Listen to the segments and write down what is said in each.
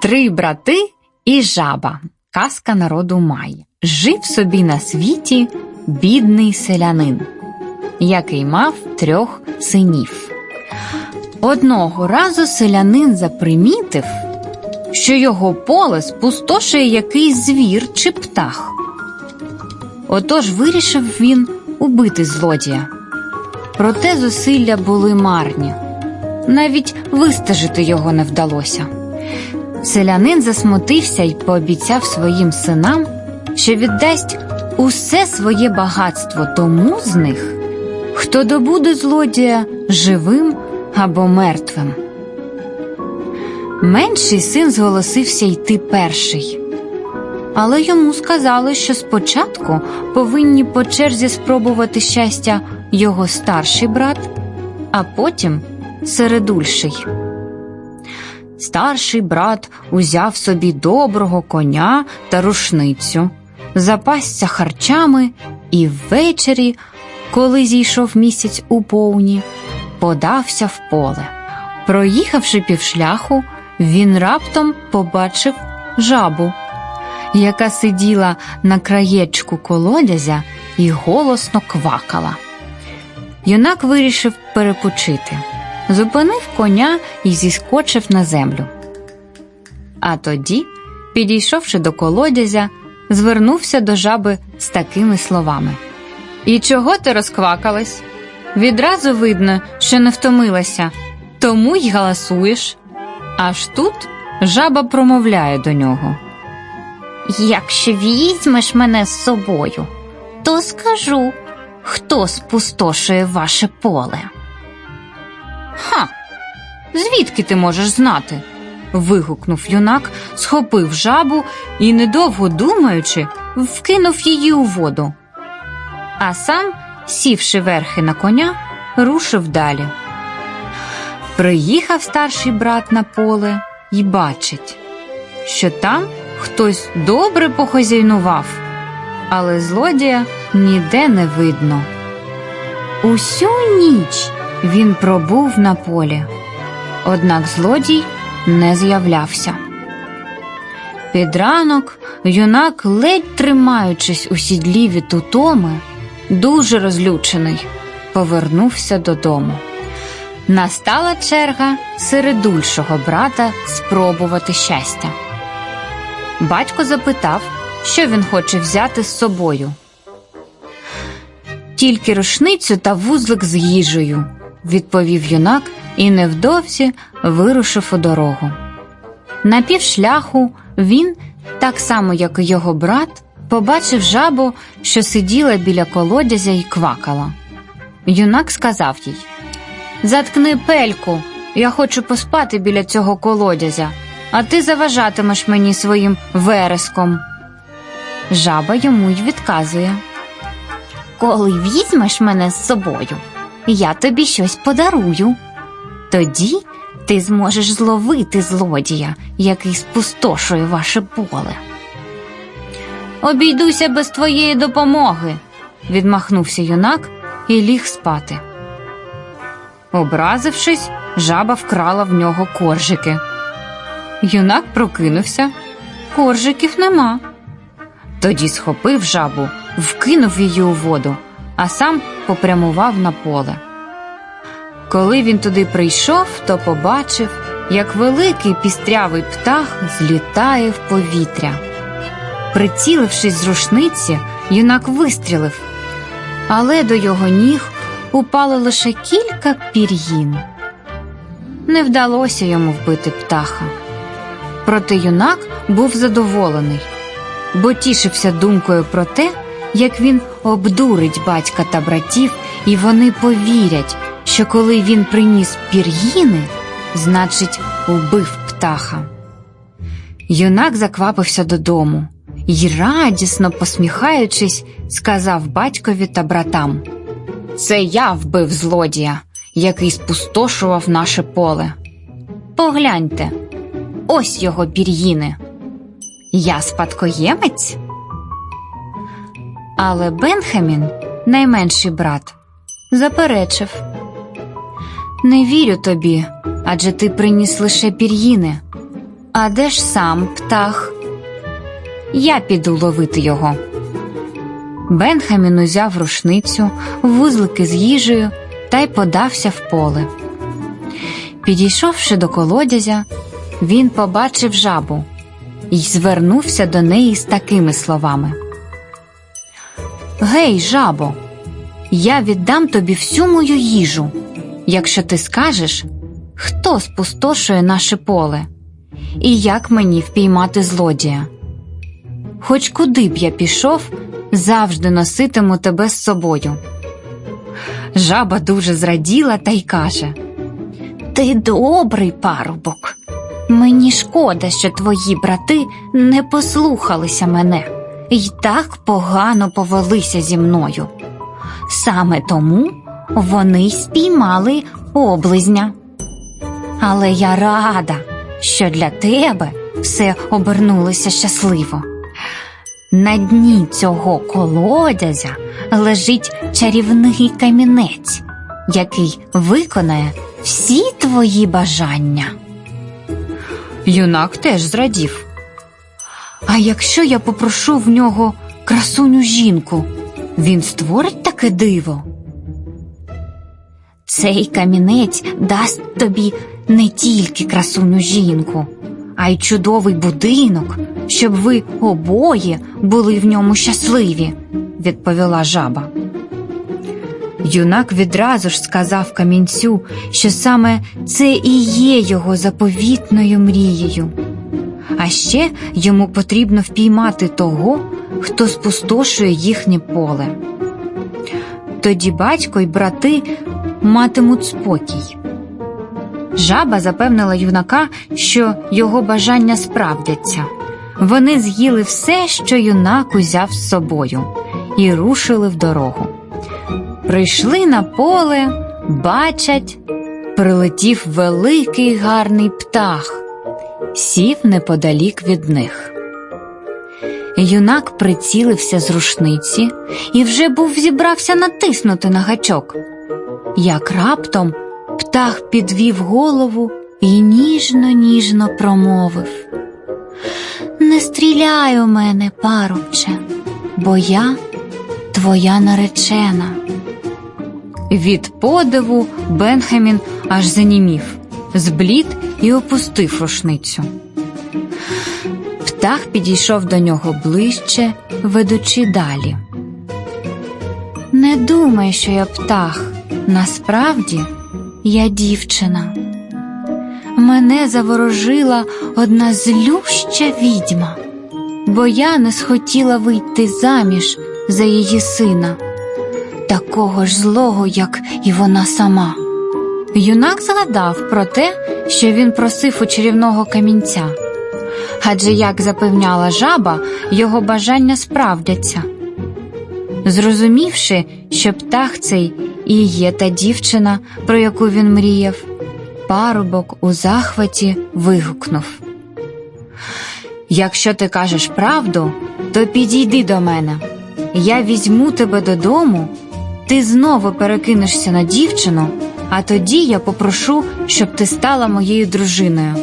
Три брати і жаба. Казка народу Май. Жив собі на світі бідний селянин, який мав трьох синів. Одного разу селянин запримітив, що його поле спустошує якийсь звір чи птах. Отож вирішив він убити злодія. Проте зусилля були марні, навіть вистежити його не вдалося. Селянин засмутився і пообіцяв своїм синам, що віддасть усе своє багатство тому з них, хто добуде злодія живим або мертвим. Менший син зголосився йти перший, але йому сказали, що спочатку повинні по черзі спробувати щастя його старший брат, а потім середульший. Старший брат узяв собі доброго коня та рушницю, запасся харчами і ввечері, коли зійшов місяць у повні, подався в поле. Проїхавши півшляху, він раптом побачив жабу, яка сиділа на краєчку колодязя і голосно квакала. Юнак вирішив перепочити зупинив коня і зіскочив на землю. А тоді, підійшовши до колодязя, звернувся до жаби з такими словами: І чого ти розквакалась? Відразу видно, що не втомилася, тому й галасуєш. Аж тут жаба промовляє до нього. Якщо візьмеш мене з собою, то скажу, хто спустошує ваше поле. Ха, звідки ти можеш знати? вигукнув юнак, схопив жабу і, недовго думаючи, вкинув її у воду. А сам, сівши верхи на коня, рушив далі. Приїхав старший брат на поле і бачить, що там хтось добре похозяйнував, але злодія ніде не видно. Усю ніч він пробув на полі, однак злодій не з'являвся. Під ранок юнак, ледь тримаючись у сідлі від утоми, дуже розлючений, повернувся додому. Настала черга середульшого брата спробувати щастя. Батько запитав, що він хоче взяти з собою. Тільки рушницю та вузлик з їжею, відповів юнак і невдовзі вирушив у дорогу. На півшляху він, так само як і його брат, побачив жабу, що сиділа біля колодязя і квакала. Юнак сказав їй Заткни пельку, я хочу поспати біля цього колодязя, а ти заважатимеш мені своїм вереском. Жаба йому й відказує Коли візьмеш мене з собою, я тобі щось подарую. Тоді ти зможеш зловити злодія, який спустошує ваше поле. Обійдуся без твоєї допомоги, відмахнувся юнак і ліг спати. Образившись, жаба вкрала в нього коржики. Юнак прокинувся, коржиків нема. Тоді схопив жабу, вкинув її у воду, а сам попрямував на поле. Коли він туди прийшов, то побачив, як великий пістрявий птах злітає в повітря. Прицілившись з рушниці, юнак вистрілив, але до його ніг упало лише кілька пір'їн. Не вдалося йому вбити птаха. Проте юнак був задоволений, бо тішився думкою про те, як він обдурить батька та братів, і вони повірять, що коли він приніс пір'їни, значить, убив птаха. Юнак заквапився додому і, радісно посміхаючись, сказав батькові та братам Це я вбив злодія, який спустошував наше поле. Погляньте, ось його пір'їни. Я спадкоємець. Але Бенхамін, найменший брат, заперечив Не вірю тобі, адже ти приніс лише пір'їни. А де ж сам птах? Я піду ловити його. Бенхамін узяв рушницю, вузлики з їжею та й подався в поле. Підійшовши до колодязя, він побачив жабу і звернувся до неї з такими словами: Гей, жабо, я віддам тобі всю мою їжу, якщо ти скажеш, хто спустошує наше поле, і як мені впіймати злодія. Хоч куди б я пішов, завжди носитиму тебе з собою. Жаба дуже зраділа та й каже Ти добрий парубок. Мені шкода, що твої брати не послухалися мене і так погано повелися зі мною. Саме тому вони спіймали облизня. Але я рада, що для тебе все обернулося щасливо. На дні цього колодязя лежить чарівний камінець, який виконає всі твої бажання. Юнак теж зрадів. А якщо я попрошу в нього красуню жінку, він створить таке диво. Цей камінець дасть тобі не тільки красуню жінку, а й чудовий будинок, щоб ви обоє були в ньому щасливі, відповіла жаба. Юнак відразу ж сказав камінцю, що саме це і є його заповітною мрією. А ще йому потрібно впіймати того, хто спустошує їхнє поле. Тоді батько й брати матимуть спокій. Жаба запевнила юнака, що його бажання справдяться. Вони з'їли все, що юнак узяв з собою, і рушили в дорогу. Прийшли на поле, бачать, прилетів великий гарний птах, сів неподалік від них. Юнак прицілився з рушниці і вже був зібрався натиснути на гачок. Як раптом птах підвів голову і ніжно, ніжно промовив Не стріляй у мене, парубче, бо я твоя наречена. Від подиву Бенхамін аж занімів, зблід і опустив рушницю. Птах підійшов до нього ближче, ведучи далі. Не думай, що я птах, насправді я дівчина. Мене заворожила одна злюща відьма, бо я не схотіла вийти заміж за її сина, такого ж злого, як і вона сама. Юнак згадав про те, що він просив у чарівного камінця. Адже, як запевняла жаба, його бажання справдяться. Зрозумівши, що птах цей і є та дівчина, про яку він мріяв, парубок у захваті вигукнув: Якщо ти кажеш правду, то підійди до мене. Я візьму тебе додому, ти знову перекинешся на дівчину, а тоді я попрошу, щоб ти стала моєю дружиною,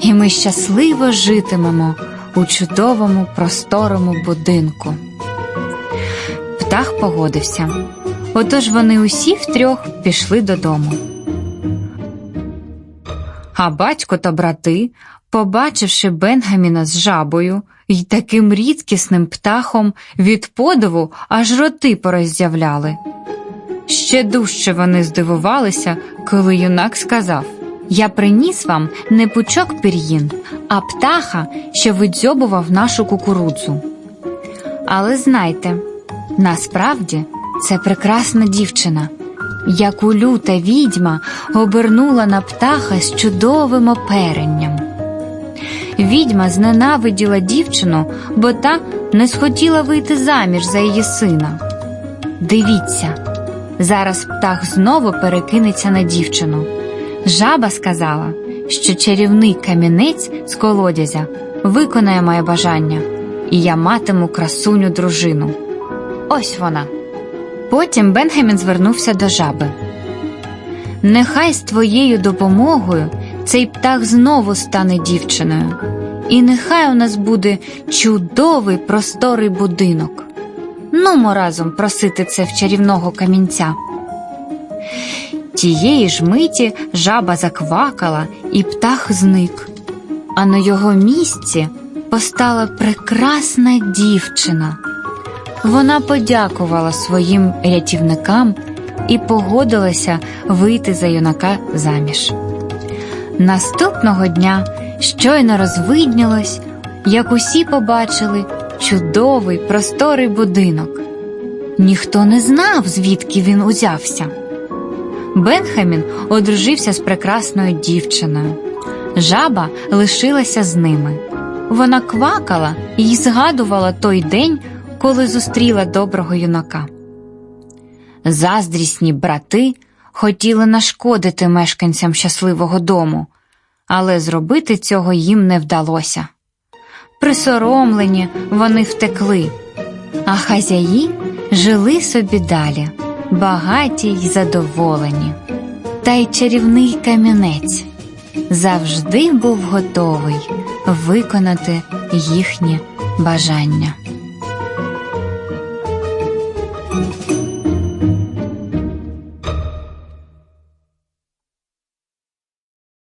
і ми щасливо житимемо у чудовому просторому будинку. Птах погодився. Отож вони усі втрьох пішли додому. А батько та брати, побачивши Бенгаміна з жабою й таким рідкісним птахом, від подиву аж роти пороззявляли. Ще дужче вони здивувалися, коли юнак сказав Я приніс вам не пучок пір'їн, а птаха, що видзьобував нашу кукурудзу. Але знайте, насправді це прекрасна дівчина, яку люта відьма обернула на птаха з чудовим оперенням. Відьма зненавиділа дівчину, бо та не схотіла вийти заміж за її сина. Дивіться, зараз птах знову перекинеться на дівчину. Жаба сказала, що чарівний камінець з колодязя виконає моє бажання, і я матиму красуню дружину. Ось вона. Потім Бенгемін звернувся до жаби. Нехай з твоєю допомогою цей птах знову стане дівчиною, і нехай у нас буде чудовий просторий будинок. Нумо разом просити це в чарівного камінця. Тієї ж миті жаба заквакала, і птах зник. А на його місці постала прекрасна дівчина. Вона подякувала своїм рятівникам і погодилася вийти за юнака заміж. Наступного дня щойно розвиднілось, як усі побачили чудовий просторий будинок. Ніхто не знав, звідки він узявся. Бенхамін одружився з прекрасною дівчиною. Жаба лишилася з ними. Вона квакала і згадувала той день, коли зустріла доброго юнака. Заздрісні брати хотіли нашкодити мешканцям щасливого дому, але зробити цього їм не вдалося. Присоромлені вони втекли, а хазяї жили собі далі, багаті й задоволені. Та й чарівний камінець завжди був готовий виконати їхнє бажання.